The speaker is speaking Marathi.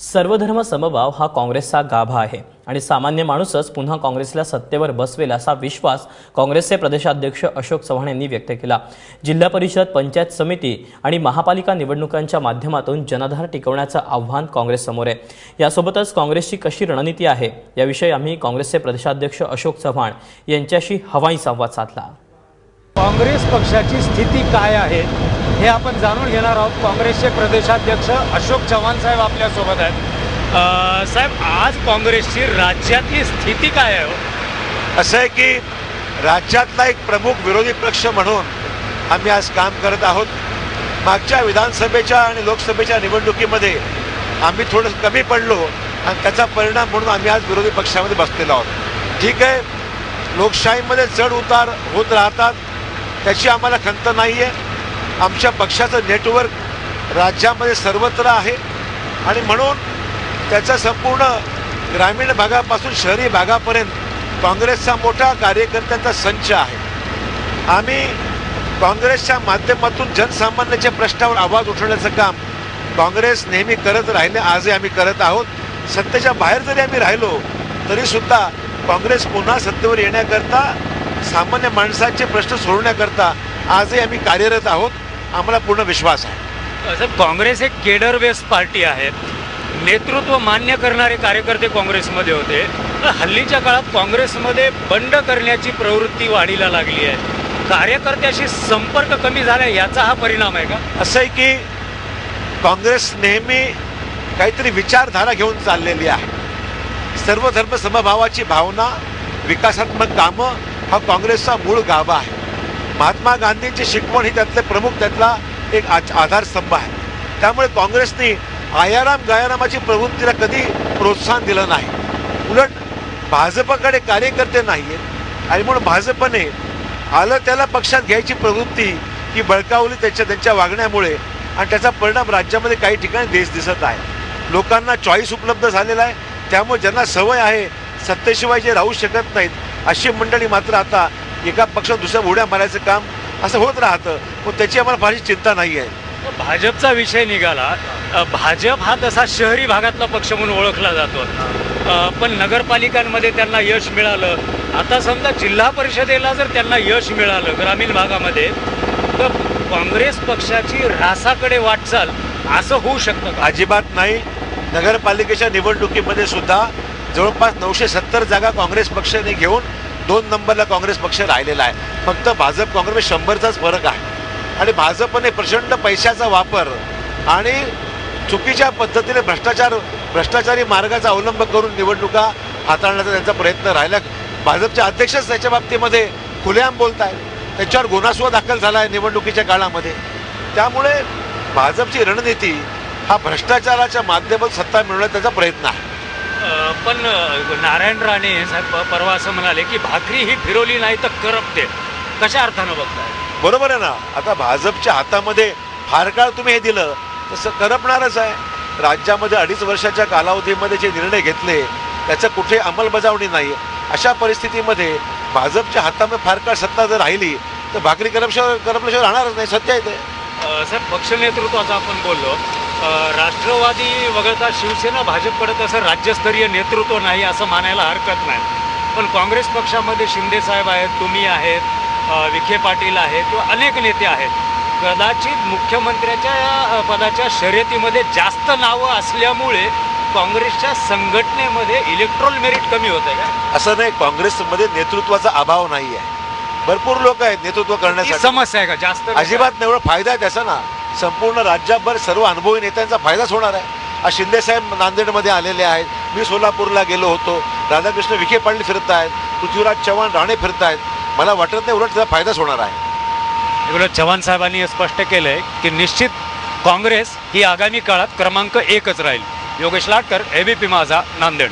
सर्वधर्म समभाव हा काँग्रेसचा गाभा आहे आणि सामान्य माणूसच पुन्हा काँग्रेसला सत्तेवर बसवेल असा विश्वास काँग्रेसचे प्रदेशाध्यक्ष अशोक चव्हाण यांनी व्यक्त केला. जिल्हा परिषद पंचायत समिती आणि महापालिका निवडणुकांच्या माध्यमातून जनधार टिकवण्याचं आव्हान काँग्रेससमोर आहे. यासोबतच काँग्रेसची कशी रणनीती आहे याविषयी आम्ही काँग्रेसचे प्रदेशाध्यक्ष अशोक चव्हाण यांच्याशी हवाई संवाद साधला. काँग्रेस पक्षाची स्थिती काय आहे? हे आपण जाणून घेणार आहोत. काँग्रेसचे प्रदेशाध्यक्ष अशोक चव्हाण साहेब आपल्यासोबत आहेत. साहेब आज काँग्रेसची राज्यातली स्थिती काय आहे हो? असं आहे की राज्यातला एक प्रमुख विरोधी पक्ष म्हणून आम्ही आज काम करत आहोत. मागच्या विधानसभेच्या आणि लोकसभेच्या निवडणुकीमध्ये आम्ही थोडं कमी पडलो आणि त्याचा परिणाम म्हणून आम्ही आज विरोधी पक्षामध्ये बसलेलो आहोत. ठीक आहे लोकशाहीमध्ये चढ उतार होत राहतात त्याची आम्हाला खंत नाही आहे आमच्या पक्षाचं नेटवर्क राज्यामध्ये सर्वत्र आहे. आणि म्हणून त्याचा संपूर्ण ग्रामीण भागापासून शहरी भागापर्यंत काँग्रेसचा मोठा कार्यकर्त्यांचा संच आहे. आम्ही काँग्रेसच्या माध्यमातून जनसामान्याच्या प्रश्नावर आवाज उठवण्याचं काम काँग्रेस नेहमी करत राहिले आजही आम्ही करत आहोत. सत्तेच्या बाहेर जरी आम्ही राहिलो तरीसुद्धा काँग्रेस पुन्हा सत्तेवर येण्याकरता सामान्य माणसाचे प्रश्न सोडवण्याकरता आजही आम्ही कार्यरत आहोत. आम्हाला पूर्ण विश्वास आहे. साहेब काँग्रेस एक केडर बेस पार्टी आहे. नेतृत्व मान्य करणारे कार्यकर्ते काँग्रेसमध्ये होते. तर हल्लीच्या काळात काँग्रेसमध्ये बंड करण्याची प्रवृत्ती वाढीला लागली आहे. कार्यकर्त्याशी संपर्क कमी झाला याचा हा परिणाम आहे का? असं आहे की काँग्रेस नेहमी काहीतरी विचारधारा घेऊन चाललेली आहे. सर्व धर्म समभावाची भावना विकासात्मक कामं हा काँग्रेसचा मूळ गाभा आहे. महात्मा गांधींची शिकवण ही त्यातले प्रमुख त्यातला एक आ- आधारस्तंभ आहे. त्यामुळे काँग्रेसने आयाराम गायारामाची प्रवृत्तीला कधी प्रोत्साहन दिलं नाही. उलट भाजपकडे कार्यकर्ते नाही आहेत आणि म्हणून भाजपने आलं त्याला पक्षात घ्यायची प्रवृत्ती ही बळकावली त्याच्या त्यांच्या वागण्यामुळे. आणि त्याचा परिणाम राज्यामध्ये काही ठिकाणी देश दिसत आहे. लोकांना चॉईस उपलब्ध झालेला आहे. त्यामुळे ज्यांना सवय आहे सत्तेशिवाय जे राहू शकत नाहीत अशी मंडळी मात्र आता एका पक्षात दुसऱ्या उड्या मारायचं काम असं होत राहतं. पण त्याची आम्हाला फारशी चिंता नाही आहे. भाजपचा विषय निघाला. भाजप हा तसा शहरी भागातला पक्ष म्हणून ओळखला जातो. पण नगरपालिकांमध्ये त्यांना यश मिळालं. आता समजा जिल्हा परिषदेला जर त्यांना यश मिळालं ग्रामीण भागामध्ये तर काँग्रेस पक्षाची ऱ्हासाकडे वाटचाल असं होऊ शकतं अजिबात नाही. नगरपालिकेच्या निवडणुकीमध्ये सुद्धा जवळपास नऊशे सत्तर जागा काँग्रेस पक्षाने घेऊन दोन नंबरला काँग्रेस पक्ष राहिलेला आहे. फक्त भाजप काँग्रेस शंभरचाच फरक आहे. आणि भाजपने प्रचंड पैशाचा वापर आणि चुकीच्या पद्धतीने भ्रष्टाचार भ्रष्टाचारी मार्गाचा अवलंब करून निवडणुका हाताळण्याचा त्यांचा प्रयत्न राहिला. भाजपचे अध्यक्षच त्याच्या बाबतीमध्ये खुलेआम बोलत आहेत त्याच्यावर गुन्हा दाखल झाला आहे निवडणुकीच्या काळामध्ये. त्यामुळे भाजपची रणनीती हा भ्रष्टाचाराच्या माध्यमातून सत्ता मिळवण्याचा त्याचा प्रयत्न आहे. पण नारायण राणे साहेब परवा असं म्हणाले की भाकरी ही फिरवली नाही तर करपते. कशा अर्थानं बघताय? बरोबर आहे ना. आता भाजपच्या हातामध्ये फार काळ तुम्ही हे दिलं तसं करपणारच आहे. राज्यामध्ये अडीच वर्षाच्या कालावधीमध्ये जे निर्णय घेतले त्याचं कुठे अंमलबजावणी नाही. अशा परिस्थितीमध्ये भाजपच्या हातामध्ये फार काळ सत्ता जर राहिली तर भाकरी करपशिवाय करपल्याशिवाय राहणारच नाही. सत्य आहे ते. अ, साहेब पक्ष नेतृत्वाचं आपण बोललो. राष्ट्रवादी वगळता शिवसेना भाजपकडे तसं राज्यस्तरीय नेतृत्व नाही असं मानायला हरकत नाही. पण काँग्रेस पक्षामध्ये शिंदे साहेब आहेत तुम्ही आहेत विखे पाटील आहेत किंवा अनेक नेते आहेत. कदाचित मुख्यमंत्र्याच्या पदाच्या शर्यतीमध्ये जास्त नावं असल्यामुळे काँग्रेसच्या संघटनेमध्ये इलेक्ट्रॉल मेरिट कमी होत आहे का? असं नाही काँग्रेसमध्ये नेतृत्वाचा अभाव नाही आहे भरपूर लोक आहेत नेतृत्व करण्यासाठी. समस्या आहे का? जास्त अजिबात नाही एवढा फायदा आहे त्याचा ना. संपूर्ण राज्यभर सर्व अनुभवी नेत्यांचा फायदाच होणार आहे. आज शिंदेसाहेब नांदेडमध्ये आलेले आहेत. मी सोलापूरला गेलो होतो. राधाकृष्ण विखे पाटील फिरत आहेत पृथ्वीराज चव्हाण राणे फिरत आहेत मला वाटत नाही उलट त्याचा फायदाच होणार आहे. उलट चव्हाण साहेबांनी हे स्पष्ट आहे की निश्चित काँग्रेस ही आगामी काळात क्रमांक एकच राहील. योगेश लाटकर एबीपी माझा नांदेड.